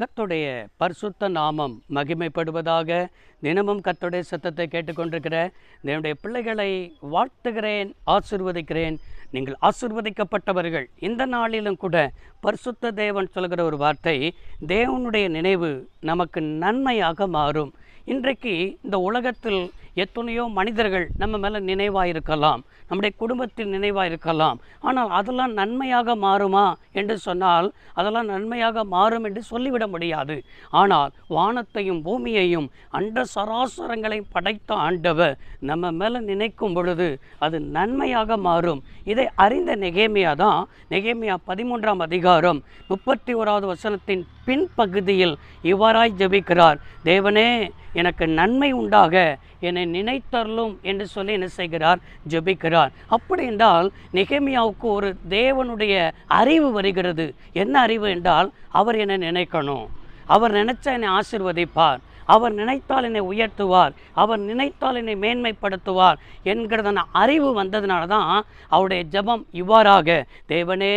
கத்துடைய பரிசுத்த நாமம் மகிமைப்படுவதாக தினமும் கத்துடைய சத்தத்தை கேட்டுக்கொண்டிருக்கிற என்னுடைய பிள்ளைகளை வாழ்த்துகிறேன் ஆசிர்வதிக்கிறேன். நீங்கள் ஆசிர்வதிக்கப்பட்டவர்கள். இந்த நாளிலும் கூட பரிசுத்த தேவன் சொல்கிற ஒரு வார்த்தை தேவனுடைய நினைவு நமக்கு நன்மையாக மாறும். இன்றைக்கு இந்த உலகத்தில் எத்தனையோ மனிதர்கள் நம்ம மேலே நினைவாக இருக்கலாம் நம்முடைய குடும்பத்தில் நினைவாக இருக்கலாம் ஆனால் அதெல்லாம் நன்மையாக மாறுமா என்று சொன்னால் அதெல்லாம் நன்மையாக மாறும் என்று சொல்லிவிட முடியாது. ஆனால் வானத்தையும் பூமியையும் அண்ட சராசரங்களையும் படைத்த ஆண்டவர் நம்ம மேலே நினைக்கும் பொழுது அது நன்மையாக மாறும். இதை அறிந்த நெகேமியா தான் நெகேமியா பதிமூன்றாம் அதிகாரம் முப்பத்தி ஓராவது வசனத்தின் பின்பகுதியில் இவ்வாறாய் ஜெபிக்கிறார். தேவனே எனக்கு நன்மை உண்டாக என்னை நினைத்தருளும் என்று சொல்லி என்ன செய்கிறார்? ஜெபிக்கிறார். அப்படி என்றால் நெகேமியாவுக்கு ஒரு தேவனுடைய அறிவு வருகிறது. என்ன அறிவு என்றால் அவர் என்னை நினைக்கணும். அவர் நினைச்சா என்னை ஆசிர்வதிப்பார். அவர் நினைத்தால் என்னை உயர்த்துவார். அவர் நினைத்தால் என்னை மேன்மைப்படுத்துவார் என்கிறதான அறிவு வந்ததுனால தான் அவருடைய ஜெபம் இவ்வாறாக தேவனே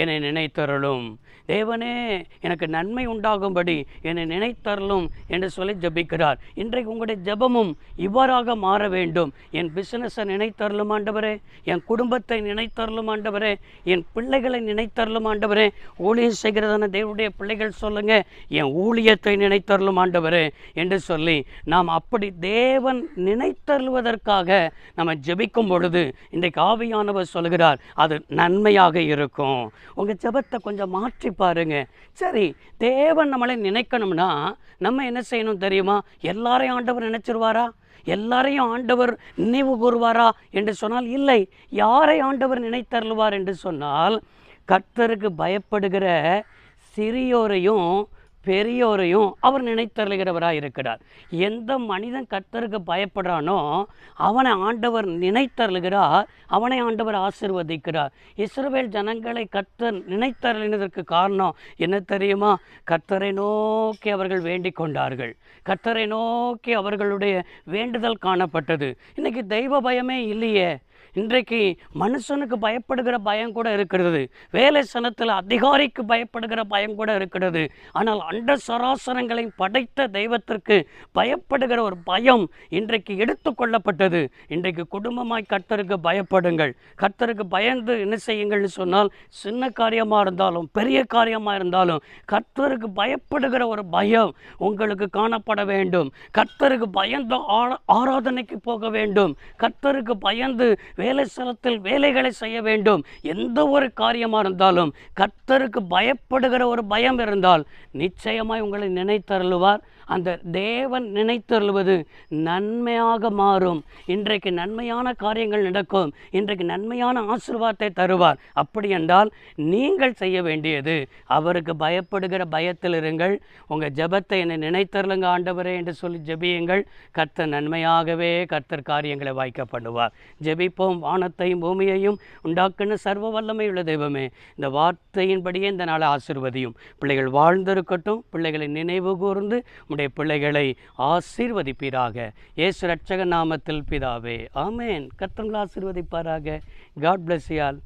என்னை நினைத்தருளும். தேவனே எனக்கு நன்மை உண்டாகும்படி என்னை நினைத்தரலும் என்று சொல்லி ஜெபிக்கிறார். இன்றைக்கு உங்களுடைய ஜெபமும் இவ்வாறாக மாற வேண்டும். என் பிசினஸை நினைத்தரலும் ஆண்டவரே. என் குடும்பத்தை நினைத்தரலும் ஆண்டவரே. என் பிள்ளைகளை நினைத்தரலும் ஆண்டவரே. ஊழியம் செய்கிறதான தேவனுடைய பிள்ளைகள் சொல்லுங்க. என் ஊழியத்தை நினைத்தரலும் ஆண்டவரே. என்று சொல்லி நாம் அப்படி தேவன் நினைத்தருள்வதற்காக நம்ம ஜெபிக்கும் பொழுது இன்றைக்கு ஆவியானவர் சொல்கிறார் அது நன்மையாக இருக்கும். உங்கள் ஜெபத்தை கொஞ்சம் மாற்றி பாருங்க. சரி தேவன் நம்மளை நினைக்கணும்னா நம்ம என்ன செய்யணும் தெரியுமா? எல்லாரையும் ஆண்டவர் நினைச்சிருவாரா? எல்லாரையும் ஆண்டவர் நினைவு கூறுவாரா என்று சொன்னால் இல்லை. யாரை ஆண்டவர் நினைத்தருள்வார் என்று சொன்னால் கர்த்தருக்கு பயப்படுகிற சிறியோரையும் பெரியோரையும் அவர் நினைத்தருளுகிறவராக இருக்கிறார். எந்த மனிதன் கர்த்தருக்கு பயப்படுறானோ அவனை ஆண்டவர் நினைத்தருளுகிறார் அவனை ஆண்டவர் ஆசிர்வதிக்கிறார். இஸ்ரவேல் ஜனங்களை கர்த்தர் நினைத்தருளினதற்கு காரணம் என்ன தெரியுமா? கர்த்தரை நோக்கி அவர்கள் வேண்டிக் கொண்டார்கள். கர்த்தரை நோக்கி அவர்களுடைய வேண்டுதல் காணப்பட்டது. இன்றைக்கி தெய்வ பயமே இல்லையே. இன்றைக்கு மனுஷனுக்கு பயப்படுகிற பயம் கூட இருக்கிறது. வேலை சனத்தில் அதிகாரிக்கு பயப்படுகிற பயம் கூட இருக்கிறது. ஆனால் அண்ட சராசரங்களை படைத்த தெய்வத்திற்கு பயப்படுகிற ஒரு பயம் இன்றைக்கு எடுத்துக்கொள்ளப்பட்டது இன்றைக்கு குடும்பமாய் கர்த்தருக்கு பயப்படுங்கள். கர்த்தருக்கு பயந்து என்ன செய்யுங்கள்னு சொன்னால் சின்ன காரியமாக இருந்தாலும் பெரிய காரியமாக இருந்தாலும் கர்த்தருக்கு பயப்படுகிற ஒரு பயம் உங்களுக்கு காணப்பட வேண்டும். கர்த்தருக்கு பயந்து ஆரா- ஆராதனைக்கு போக வேண்டும். கர்த்தருக்கு பயந்து வேலை ஸ்தலத்தில் வேலைகளை செய்ய வேண்டும். எந்த ஒரு காரியமாக இருந்தாலும் கர்த்தருக்கு பயப்படுகிற ஒரு பயம் இருந்தால் நிச்சயமாய் உங்களை நினைத்தருளுவார். அந்த தேவன் நினைத்தருள்வது நன்மையாக மாறும். இன்றைக்கு நன்மையான காரியங்கள் நடக்கும். இன்றைக்கு நன்மையான ஆசிர்வாதத்தை தருவார். அப்படி என்றால் நீங்கள் செய்ய வேண்டியது அவருக்கு பயப்படுகிற பயத்தில் இருங்கள். உங்கள் ஜெபத்தை என்னை நினைத்தருளுங்க ஆண்டவரே என்று சொல்லி ஜெபியுங்கள். கர்த்தர் நன்மையாகவே கர்த்தர் காரியங்களை வாய்க்க பண்ணுவார் ஜெபிப்போம். வானத்தையும் பூமியையும் உண்டாக்குன சர்வ வல்லமை உள்ள தெய்வமே. இந்த வார்த்தையின்படியே இந்த நாளை ஆசிர்வதியும். பிள்ளைகள் வாழ்ந்திருக்கட்டும் பிள்ளைகளை நினைவு கூர்ந்து உடைய பிள்ளைகளை ஆசீர்வதிப்பீராக. இயேசு ரட்சக நாமத்தில் பிதாவே ஆமேன். கத்தங்களை ஆசீர்வதிப்பாராக. காட் பிளஸ் யால்